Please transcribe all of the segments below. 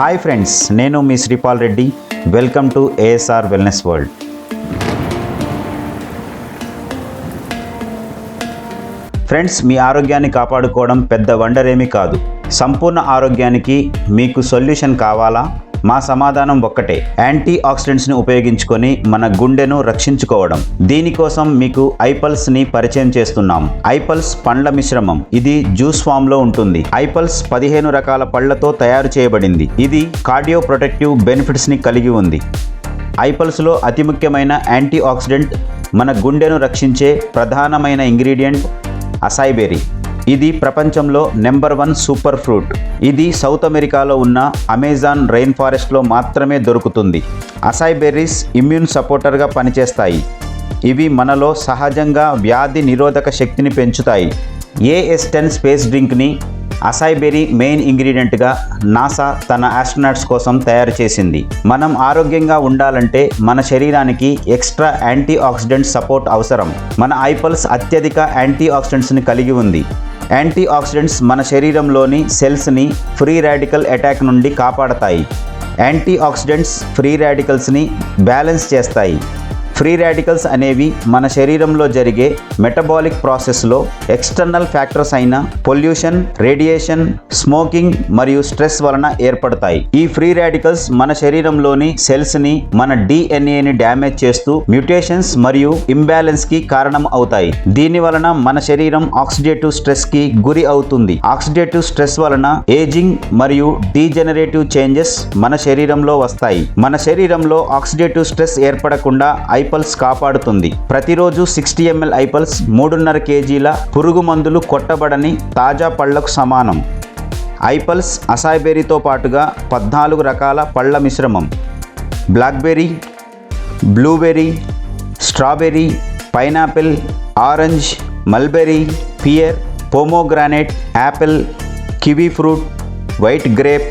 Hi friends నేను మీ Sripal Reddy. Welcome to ASR wellness world friends మీ ఆరోగ్యాన్ని కాపాడుకోవడం పెద్ద వండర్ ఏమీ కాదు. సంపూర్ణ ఆరోగ్యానికి మీకు సొల్యూషన్ కావాలా? మా సమాధానం ఒక్కటే. యాంటీ ఆక్సిడెంట్స్ని ఉపయోగించుకొని మన గుండెను రక్షించుకోవడం. దీనికోసం మీకు ఐపల్స్ని పరిచయం చేస్తున్నాం. ఐపల్స్ పండ్ల మిశ్రమం. ఇది జ్యూస్ ఫామ్లో ఉంటుంది. ఐపల్స్ పదిహేను రకాల పళ్ళతో తయారు చేయబడింది. ఇది కార్డియో ప్రొటెక్టివ్ బెనిఫిట్స్ని కలిగి ఉంది. ఐపల్స్లో అతి ముఖ్యమైన యాంటీ ఆక్సిడెంట్ మన గుండెను రక్షించే ప్రధానమైన ఇంగ్రీడియంట్ అసైబెరీ. ఇది ప్రపంచంలో నెంబర్ వన్ సూపర్ ఫ్రూట్. ఇది సౌత్ అమెరికాలో ఉన్న అమెజాన్ రెయిన్ ఫారెస్ట్లో మాత్రమే దొరుకుతుంది. అసాయ్ బెర్రీస్ ఇమ్యూన్ సపోర్టర్గా పనిచేస్తాయి. ఇవి మనలో సహజంగా వ్యాధి నిరోధక శక్తిని పెంచుతాయి. ఏఎస్ టెన్ స్పేస్ డ్రింక్ని అసాయిబెరీ మెయిన్ ఇంగ్రీడియంట్గా నాసా తన ఆస్ట్రోనాట్స్ కోసం తయారు చేసింది. మనం ఆరోగ్యంగా ఉండాలంటే మన శరీరానికి ఎక్స్ట్రా యాంటీ ఆక్సిడెంట్ సపోర్ట్ అవసరం. మన ఐపల్స్ అత్యధిక యాంటీ ఆక్సిడెంట్స్ని కలిగి ఉంది. యాంటీ ఆక్సిడెంట్స్ మన శరీరంలోని సెల్స్ని ఫ్రీ రాడికల్ అటాక్ నుండి కాపాడతాయి. యాంటీ ఆక్సిడెంట్స్ ఫ్రీ రాడికల్స్ని బ్యాలెన్స్ చేస్తాయి. ఫ్రీ రాడికల్స్ అనేవి మన శరీరంలో జరిగే మెటబాలిక్ ప్రాసెస్లో ఎక్స్టర్నల్ ఫ్యాక్టర్స్ అయిన పొల్యూషన్ రేడియేషన్ స్మోకింగ్ మరియు స్ట్రెస్ వలన ఏర్పడతాయి. ఈ ఫ్రీ రాడికల్స్ మన శరీరంలోని సెల్స్ని మన డిఎన్ఏని డ్యామేజ్ చేస్తూ మ్యూటేషన్స్ మరియు ఇంబ్యాలెన్స్కి కారణం అవుతాయి. దీని వలన మన శరీరం ఆక్సిడేటివ్ స్ట్రెస్కి గురి అవుతుంది. ఆక్సిడేటివ్ స్ట్రెస్ వలన ఏజింగ్ మరియు డీజెనరేటివ్ చేంజెస్ మన శరీరంలో వస్తాయి. మన శరీరంలో ఆక్సిడేటివ్ స్ట్రెస్ ఏర్పడకుండా ఐపల్స్ కాపాడుతుంది. ప్రతిరోజు సిక్స్టీ ఎంఎల్ ఐపల్స్ మూడున్నర కేజీల పురుగు మందులు కొట్టబడని తాజా పళ్ళకు సమానం. ఐపల్స్ అసాయిబెర్రీతో పాటుగా పద్నాలుగు రకాల పళ్ళ మిశ్రమం. Blackberry blueberry strawberry pineapple orange mulberry pear pomegranate apple kiwi fruit white grape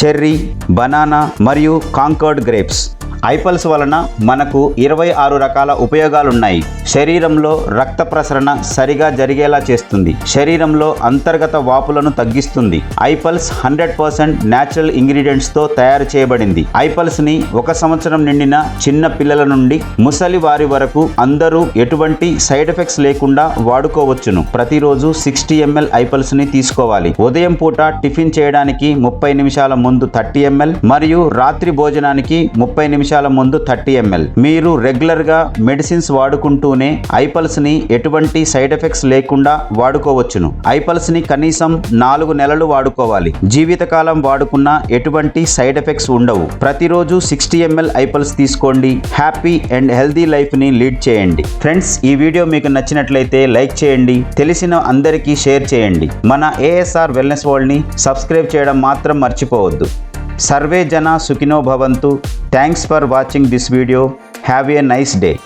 cherry banana మరియు కాంకర్డ్ గ్రేప్స్. ఐపల్స్ వలన మనకు ఇరవై ఆరు రకాల ఉపయోగాలున్నాయి. శరీరంలో రక్త ప్రసరణ సరిగా జరిగేలా చేస్తుంది. శరీరంలో అంతర్గత వాపులను తగ్గిస్తుంది. ఐపల్స్ హండ్రెడ్ పర్సెంట్ న్యాచురల్ ఇంగ్రీడియంట్స్తో తయారు చేయబడింది. ఐపల్స్ని ఒక సంవత్సరం నిండిన చిన్న పిల్లల నుండి ముసలి వారి వరకు అందరూ ఎటువంటి సైడ్ ఎఫెక్ట్స్ లేకుండా వాడుకోవచ్చును. ప్రతిరోజు సిక్స్టీ ఎంఎల్ ఐపల్స్ని తీసుకోవాలి. ఉదయం పూట టిఫిన్ చేయడానికి ముప్పై నిమిషాల ముందు థర్టీ ఎంఎల్ మరియు రాత్రి భోజనానికి ముప్పై నిమిషాల ముందు థర్టీ ఎంఎల్. మీరు రెగ్యులర్గా మెడిసిన్స్ వాడుకుంటూనే ఐపల్స్ని ఎటువంటి సైడ్ ఎఫెక్ట్స్ లేకుండా వాడుకోవచ్చును. ఐపల్స్ని కనీసం నాలుగు నెలలు వాడుకోవాలి. జీవితకాలం వాడుకున్న ఎటువంటి సైడ్ ఎఫెక్ట్స్ ఉండవు. ప్రతిరోజు సిక్స్టీ ఎంఎల్ ఐపల్స్ తీసుకోండి. హ్యాపీ అండ్ హెల్దీ లైఫ్ని లీడ్ చేయండి. ఫ్రెండ్స్ ఈ వీడియో మీకు నచ్చినట్లయితే లైక్ చేయండి. తెలిసిన అందరికీ షేర్ చేయండి. మన ఏఎస్ఆర్ వెల్నెస్ వరల్డ్ని సబ్స్క్రైబ్ చేయడం మాత్రం మర్చిపోవద్దు. సర్వే జన సుఖినో భవంతు. Thanks for watching this video have a nice day